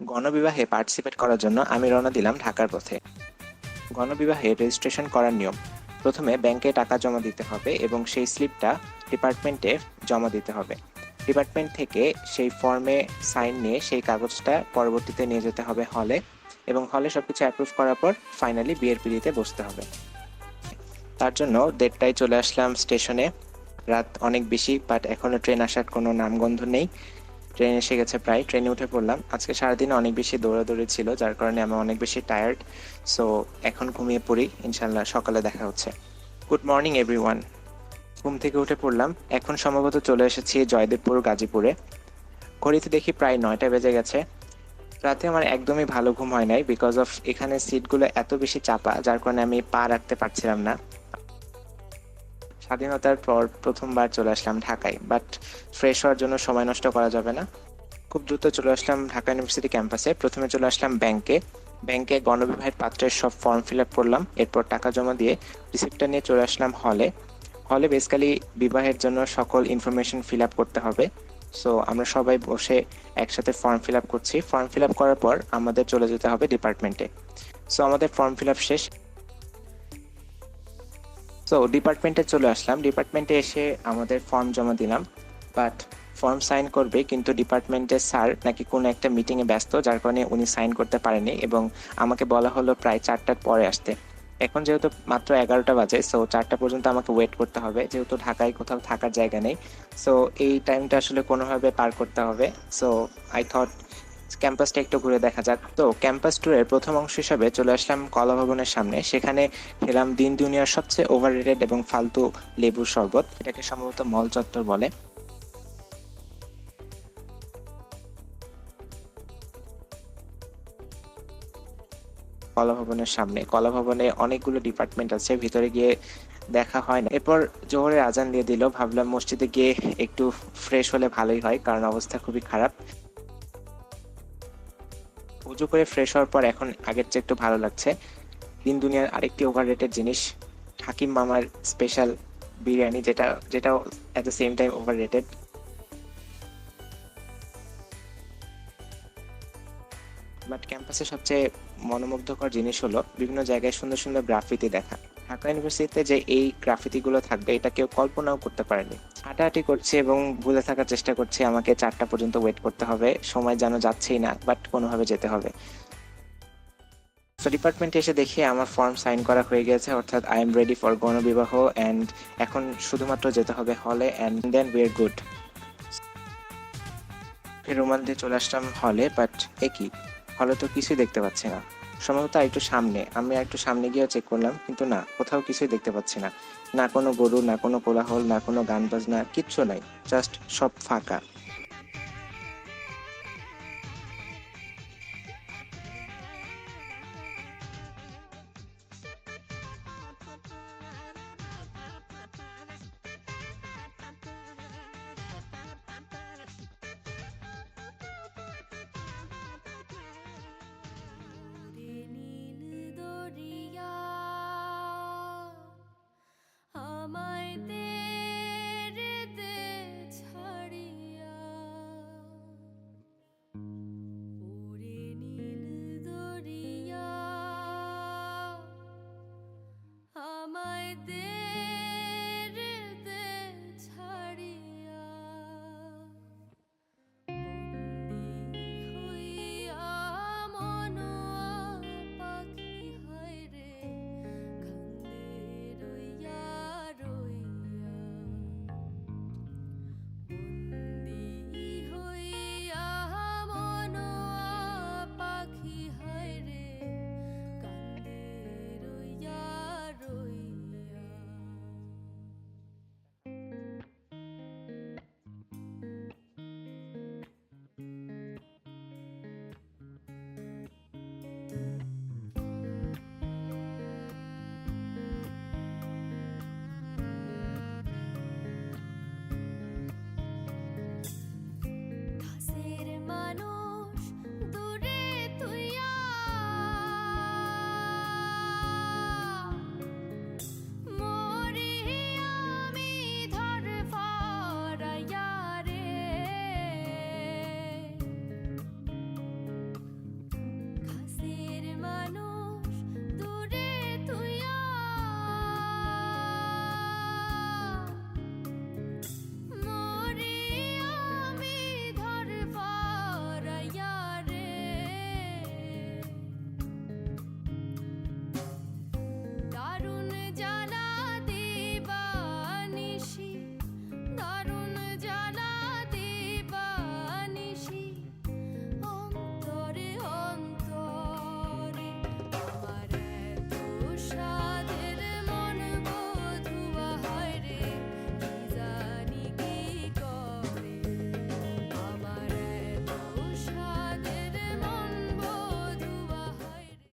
গণবিবাহে participate করার জন্য আমি রওনা দিলাম ঢাকার পথে। গণবিবাহে রেজিস্ট্রেশন করার নিয়ম, প্রথমে ব্যাংকে টাকা জমা দিতে হবে এবং সেই স্লিপটা ডিপার্টমেন্টে জমা দিতে হবে। ডিপার্টমেন্ট থেকে সেই ফর্মে সাইন নিয়ে সেই কাগজটা পরবর্তীতে নিয়ে যেতে হবে হলে এবং হলে সবকিছু অ্যাপ্রুভ করার পর ফাইনালি বিয়ের পিড়িতে বসতে হবে। তার জন্য দেড়টায় চলে আসলাম স্টেশনে রাত অনেক বেশি বাট এখনও ট্রেন আসার কোনো নামগন্ধ নেই। ট্রেন এসে গেছে প্রায়। ট্রেনে উঠে পড়লাম। আজকে সারাদিন অনেক বেশি দৌড়াদৌড়ি ছিল, যার কারণে আমি অনেক বেশি টায়ার্ড সো এখন ঘুমিয়ে পড়ি। ইনশাল্লাহ সকালে দেখা হচ্ছে। গুড মর্নিং এভরিওয়ান ঘুম থেকে উঠে পড়লাম। এখন সম্ভবত চলে এসেছি জয়দেবপুর, গাজীপুরে। ঘড়িতে দেখি প্রায় নয়টা বেজে গেছে। রাতে আমার একদমই ভালো ঘুম হয় নাই বিকজ অফ এখানে সিটগুলো এত বেশি চাপা, যার কারণে আমি পা রাখতে পারছিলাম না। স্বাধীনতার পর প্রথমবার চলে আসলাম ঢাকায় বাট ফ্রেশ হওয়ার জন্য সময় নষ্ট করা যাবে না। খুব দ্রুত চলে আসলাম ঢাকা ইউনিভার্সিটি ক্যাম্পাসে প্রথমে চলে আসলাম ব্যাংকে ব্যাংকে গণবিবাহের পাত্রের সব ফর্ম ফিল আপ করলাম, এরপর টাকা জমা দিয়ে রিসিপ্টটা নিয়ে চলে আসলাম হলে হলে বেসিক্যালি বিবাহের জন্য সকল ইনফরমেশন ফিল আপ করতে হবে। সো আমরা সবাই বসে একসাথে ফর্ম ফিল আপ করছি। ফর্ম ফিল আপ করার পর আমাদের চলে যেতে হবে ডিপার্টমেন্টে সো আমাদের ফর্ম ফিল আপ শেষ। সো ডিপার্টমেন্টে চলে আসলাম। ডিপার্টমেন্টে এসে আমাদের ফর্ম জমা দিলাম। বাট ফর্ম সাইন করবে কিন্তু ডিপার্টমেন্টের স্যার নাকি কোনো একটা মিটিংয়ে ব্যস্ত, যার কারণে উনি সাইন করতে পারেনি এবং আমাকে বলা হলো প্রায় চারটার পরে আসতে। এখন যেহেতু মাত্র এগারোটা বাজে সো চারটা পর্যন্ত আমাকে ওয়েট করতে হবে। যেহেতু ঢাকায় কোথাও থাকার জায়গা নেই সো এই টাইমটা আসলে কোনোভাবে পার করতে হবে। সো আই থট ক্যাম্পাসটা একটু ঘুরে দেখা যাক। তো ক্যাম্পাস ট্যুরের প্রথম অংশ হিসাবে চলে আসলাম কলা ভবনের সামনে। সেখানে খেলাম দিন দুনিয়ার সবচেয়ে ওভাররেটেড এবং ফালতু লেবুর শরবত, এটাকে সম্ভবত মল চত্বর বলে। কলা ভবনের সামনে। কলা ভবনে অনেকগুলো ডিপার্টমেন্ট আছে, ভিতরে গিয়ে দেখা হয় না। এরপর জোহরের আজান দিয়ে দিল। ভাবলাম মসজিদে গিয়ে একটু ফ্রেশ হলে ভালোই হয়, কারণ অবস্থা খুবই খারাপ। উজু করে ফ্রেশ হওয়ার পর এখন আগের চেয়ে একটু ভালো লাগছে। দিন দুনিয়ার আরেকটি ওভাররেটেড জিনিস, হাকিম মামার স্পেশাল বিরিয়ানি যেটা, যেটাও at the same time overrated but ক্যাম্পাসে সবচেয়ে মনোমুগ্ধকর জিনিস হলো, বিভিন্ন জায়গায় সুন্দর সুন্দর গ্রাফিতি দেখা। ঢাকা ইউনিভার্সিটিতে যে এই গ্রাফিতিগুলো থাকবে, এটা কেউ কল্পনাও করতে পারেনি। হাঁটাহাঁটি করছি এবং ভুলে থাকার চেষ্টা করছি, আমাকে চারটা পর্যন্ত ওয়েট করতে হবে। সময় যেন যাচ্ছেই না বাট কোনোভাবে যেতে হবে। সো ডিপার্টমেন্টে এসে দেখি আমার ফর্ম সাইন করা হয়ে গেছে, অর্থাৎ আই এম রেডি ফর গণবিবাহ অ্যান্ড এখন শুধুমাত্র যেতে হবে হলে and then we are good রুমাল দিয়ে চলে আসলাম হলে বাট একই। হলে তো কিছুই দেখতে পাচ্ছি না। সম্ভবত একটু সামনে। আমি একটু সামনে গিয়েও চেক করলাম, কিন্তু না, কোথাও কিছুই দেখতে পাচ্ছি না। না কোনো গরু, না কোনো কোলাহল, না কোনো গান বাজনা, কিচ্ছু নাই। জাস্ট সব ফাঁকা।